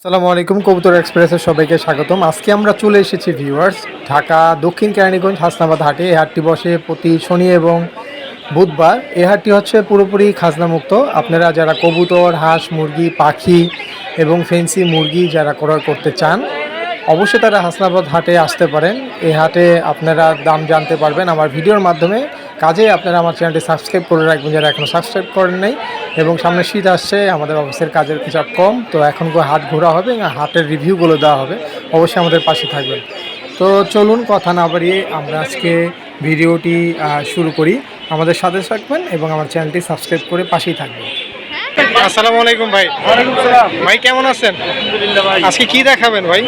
আসসালামু আলাইকুম, কবুতর এক্সপ্রেসের সবাইকে স্বাগতম। আজকে আমরা চলে এসেছি ভিউয়ার্স ঢাকা, দক্ষিণ কেরানীগঞ্জ, হাসনাবাদ হাটে। এই হাটটি বসে প্রতি শনি এবং বুধবার। এই হাটটি হচ্ছে পুরোপুরি খাজনামুক্ত। আপনারা যারা কবুতর, হাঁস, মুরগি, পাখি এবং ফেন্সি মুরগি যারা ক্রয় করতে চান, অবশ্যই তারা হাসনাবাদ হাটে আসতে পারেন। এই হাটে আপনারা দাম জানতে পারবেন। আমার ভিডিওর মাধ্যমে কাজে আপনারা আমার চ্যানেলটি সাবস্ক্রাইব করে রাখবেন যারা এখনও সাবস্ক্রাইব করেন নাই এবং সামনে শীত আসছে আমাদের অফিসের কাজের কিছু কম তো এখন করে হাট ঘোরা হবে এবং হাটের রিভিউগুলো দেওয়া হবে। অবশ্যই আমাদের পাশে থাকবেন। তো চলুন কথা না বাড়িয়ে আমরা আজকে ভিডিওটি শুরু করি। আমাদের সাথে থাকবেন এবং আমার চ্যানেলটি সাবস্ক্রাইব করে পাশেই থাকবেন। আসসালামু আলাইকুম ভাই। ভাই কেমন আছেন? আজকে কি দেখাবেন ভাই?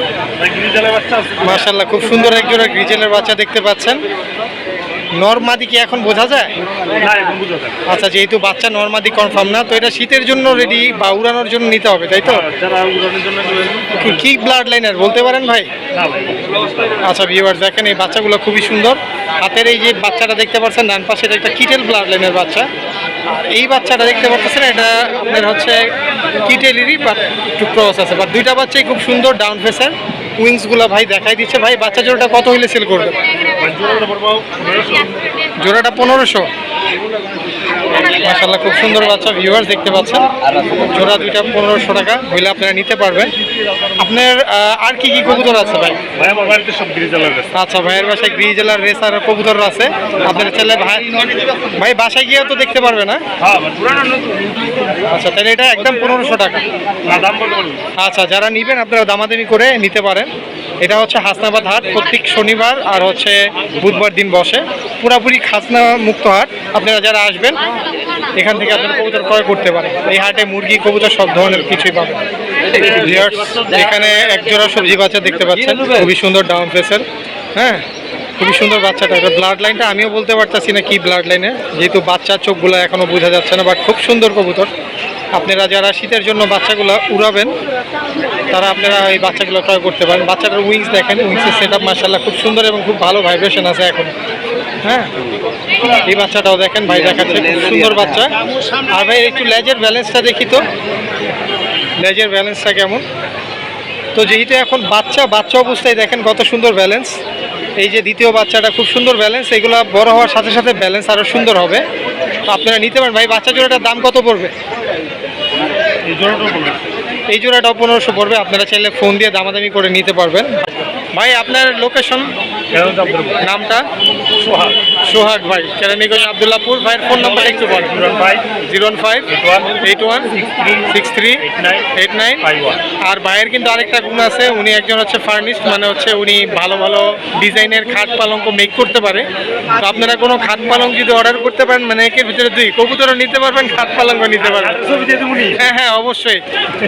খুব সুন্দর একজোড়া গ্রিজেলের বাচ্চা দেখতে পাচ্ছেন। নর্মাদি কি এখন বোঝা যায়? আচ্ছা যেহেতু বাচ্চা নর্মাদি কনফার্ম না তো এটা শীতের জন্য রেডি বা উড়ানোর জন্য নিতে হবে তাই তো? কি- ব্লাড লাইনের বলতে পারেন ভাই? আচ্ছা ভিউয়ার দেখেন এই বাচ্চাগুলো খুবই সুন্দর। হাতের এই যে বাচ্চাটা দেখতে পাচ্ছেন ডান পাশে এটা একটা কিটেল ব্লাড লাইনের বাচ্চা। আর এই বাচ্চাটা দেখতে পাচ্ছেন এটা আপনার হচ্ছে কিটেলেরই বাট একটু ক্রস আছে। বাট দুইটা বাচ্চাই খুব সুন্দর ডাউন ফেসের উইংসগুলো ভাই দেখাই দিচ্ছে। ভাই, বাচ্চা জোড়াটা কত হইলে সেল করবে? জোড়াটা পনেরোশো। মাসাল্লাহ খুব সুন্দর বাচ্চা ভিউয়ার্স দেখতে পাচ্ছেন। জোড়া দুইটা পনেরোশো টাকা হইলে আপনারা নিতে পারবেন। আপনার আর কি কি কবুতর আছে ভাই? ভাই আমার বাড়িতে সব গিরিজালার কাছে আচ্ছা ভাইয়ের বাসায় গ্রিজেলার রেসার কবুতর আছে। আপনার ছেলে ভাই ভাই বাসায় গিয়েও তো দেখতে পারবে না? হ্যাঁ আচ্ছা তাহলে এটা একদম পনেরোশো টাকা। আচ্ছা যারা নেবেন আপনারা দামাদামি করে নিতে পারেন। এটা হচ্ছে হাসনাবাদ হাট প্রত্যেক শনিবার আর হচ্ছে বুধবার দিন বসে। পুরাপুরি খাসনা মুক্ত হাট। আপনারা যারা আসবেন এখান থেকে আপনারা কবুতর ক্রয় করতে পারেন। এই হাটে মুরগি, কবুতর সব ধরনের কিছুই পাবেন। এখানে একজোড়া সবজি বাচ্চা দেখতে পাচ্ছেন। খুবই সুন্দর ডাউন ফেসের। হ্যাঁ খুবই সুন্দর বাচ্চাটা। এটা ব্লাড লাইনটা আমিও বলতে পারতাছি না কি ব্লাড লাইনে যেহেতু বাচ্চার চোখগুলো এখনও বোঝা যাচ্ছে না বাট খুব সুন্দর কবুতর। আপনারা যারা শীতের জন্য বাচ্চাগুলো উড়াবেন, তারা আপনারা এই বাচ্চাগুলো ক্রয় করতে পারেন। বাচ্চাটার উইংস দেখেন উইংসের সেট আপ মার্শাল্লাহ খুব সুন্দর এবং খুব ভালো ভাইব্রেশন আছে এখন। হ্যাঁ। এই বাচ্চাটাও দেখেন ভাই দেখাচ্ছে খুব সুন্দর বাচ্চা। আর ভাই একটু লেজের ব্যালেন্সটা দেখি তো। লেজের ব্যালেন্সটা কেমন? তো যেহেতু এখন বাচ্চা বাচ্চা অবস্থায় দেখেন কত সুন্দর ব্যালেন্স এই যে দ্বিতীয় বাচ্চাটা খুব সুন্দর ব্যালেন্স এগুলো বড় হওয়ার সাথে সাথে ব্যালেন্স আরও সুন্দর হবে। তো আপনারা নিতে পারেন। ভাই বাচ্চা জোড়াটার দাম কত পড়বে? এই জোড়াটাও পনেরোশো পড়বে। আপনারা চাইলে ফোন দিয়ে দামাদামি করে নিতে পারবেন। ভাই আপনার লোকেশন নামটা? সোহাগ। সোহাগ ভাই। কেরানীগঞ্জ আবদুল্লাপুর ভাইয়ের ফোন নাম্বার একটু ভাই zero five. Eight one. Six three. Eight nine. আর ভাইয়ের কিন্তু আরেকটা গুণ আছে উনি একজন হচ্ছে ফার্নিস্ট মানে হচ্ছে উনি ভালো ভালো ডিজাইনের খাট পালঙ্ক মেক করতে পারে। তো আপনারা কোনো খাট পালঙ্ক যদি অর্ডার করতে পারেন মানে একের ভিতরে দুই। কবুতরও নিতে পারবেন খাট পালঙ্ক নিতে পারবেন। হ্যাঁ হ্যাঁ অবশ্যই।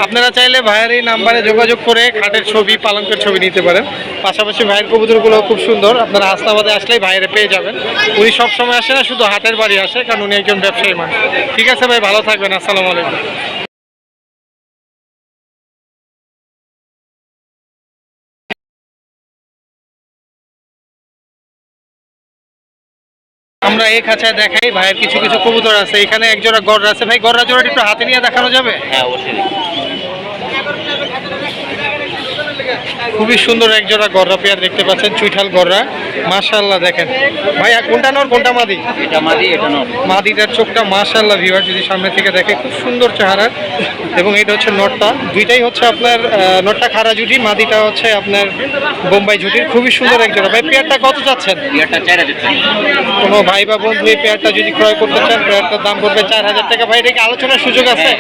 আপনারা চাইলে ভাইয়ের এই নাম্বারে যোগাযোগ করে খাটের ছবি পালঙ্কের ছবি নিতে পারেন। পাশাপাশি ভাইয়ের কবুতরগুলো খুব সুন্দর, আপনারা হাসনাবাদে আসলেই ভাইয়ের পেয়ে যাবেন। উনি সব সময় আসে না, শুধু হাটের বাড়ি আসে, কারণ উনি একজন ব্যবসায়ী মানুষ। ঠিক আছে ভাই, ভালো থাকবেন, আসসালামু আলাইকুম। আমরা এই খাঁচায় দেখাই, ভাইয়ের কিছু কিছু কবুতর আছে। এখানে একজোড়া গড় আছে। ভাই গড়রা জোড়াটি একটু হাতে নিয়ে দেখানো যাবে? হ্যাঁ অবশ্যই খুবই সুন্দর এক জোড়া গররা পেয়ার দেখতে পাচ্ছেন চুইঠাল গররা। মাশাল্লাহ দেখেন। ভাই আর কোনটা নর কোনটা মাদি? এটা মাদি এটা নর। মাদিটার চোখটা মাশাল্লাহ ভিউয়ার যদি সামনে থেকে দেখে খুব সুন্দর চেহারা। এবং এটা হচ্ছে নটটা। দুইটাই হচ্ছে আপনার আহ, নটটা খাড়া জুটি মাদিটা হচ্ছে আপনার বোম্বাই জুটির। খুবই সুন্দর এক জোড়া ভাই পেয়ারটা কত চাচ্ছেন? এটা চার হাজার টাকা। কোনো ভাই বা বন্ধু এই পেয়ারটা যদি ক্রয় করতে চান পেয়ারটার দাম পড়বে চার হাজার টাকা। ভাই এটা কি আলোচনার সুযোগ আছে?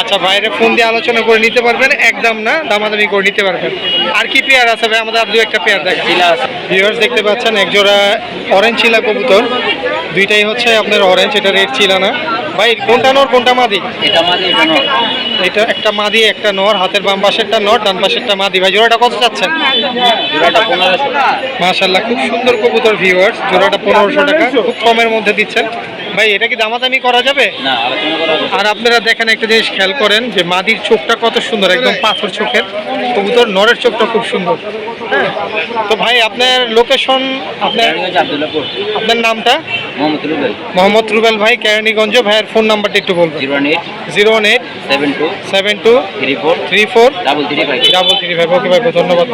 আচ্ছা ভাইরে ফোন দিয়ে আলোচনা করে নিতে পারবেন। একদম না দামাদামি করে নিতে পারবেন। আর কি পেয়ার আছে ভাই? আমাদের আর দু একটা পেয়ার দেখা চিলা আছে। ভিউয়ার্স দেখতে পাচ্ছেন এক জোড়া অরেঞ্জ চিলা কবুতর। দুইটাই হচ্ছে আপনার অরেঞ্জ এটা রেড চিলা না। ভাই কোনটা নর কোনটা মাদি? এটা মাদি এটা নর। এটা একটা মাদি একটা নর হাতের বাম পাশেরটা নর ডান পাশেরটা মাদি। ভাই জোড়াটা কত চাচ্ছেন? জোড়াটা পনেরোশো। মাশাল্লাহ খুব সুন্দর কবুতর ভিউয়ার্স জোড়াটা পনেরোশো টাকা খুব কমের মধ্যে দিচ্ছেন। ভাই এটা কি দামাদামি করা যাবে? না করা যাবে আর আপনারা দেখেন একটা জিনিস খেয়াল করেন যে মাদির চোখটা কত সুন্দর একদম পাথর চোখের। কবুতর নরের চোখটা খুব সুন্দর। হ্যাঁ? তো ভাই আপনার লোকেশন আপনার আপনার নামটা? মোহাম্মদ রুবেল। ভাই কেরানীগঞ্জ ভাইয়ের ফোন নাম্বারটা একটু বলবেন। Zero one eight. Zero one eight. Seven two. Seven two three four. Three four. Double three five. Double three five. Okay ভাই ধন্যবাদ।